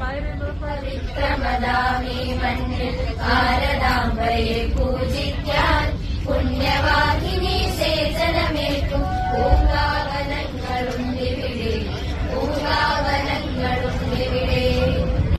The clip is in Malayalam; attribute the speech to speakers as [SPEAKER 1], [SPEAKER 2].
[SPEAKER 1] പവിത്രമതാമീ മണ്ണിൽ കാര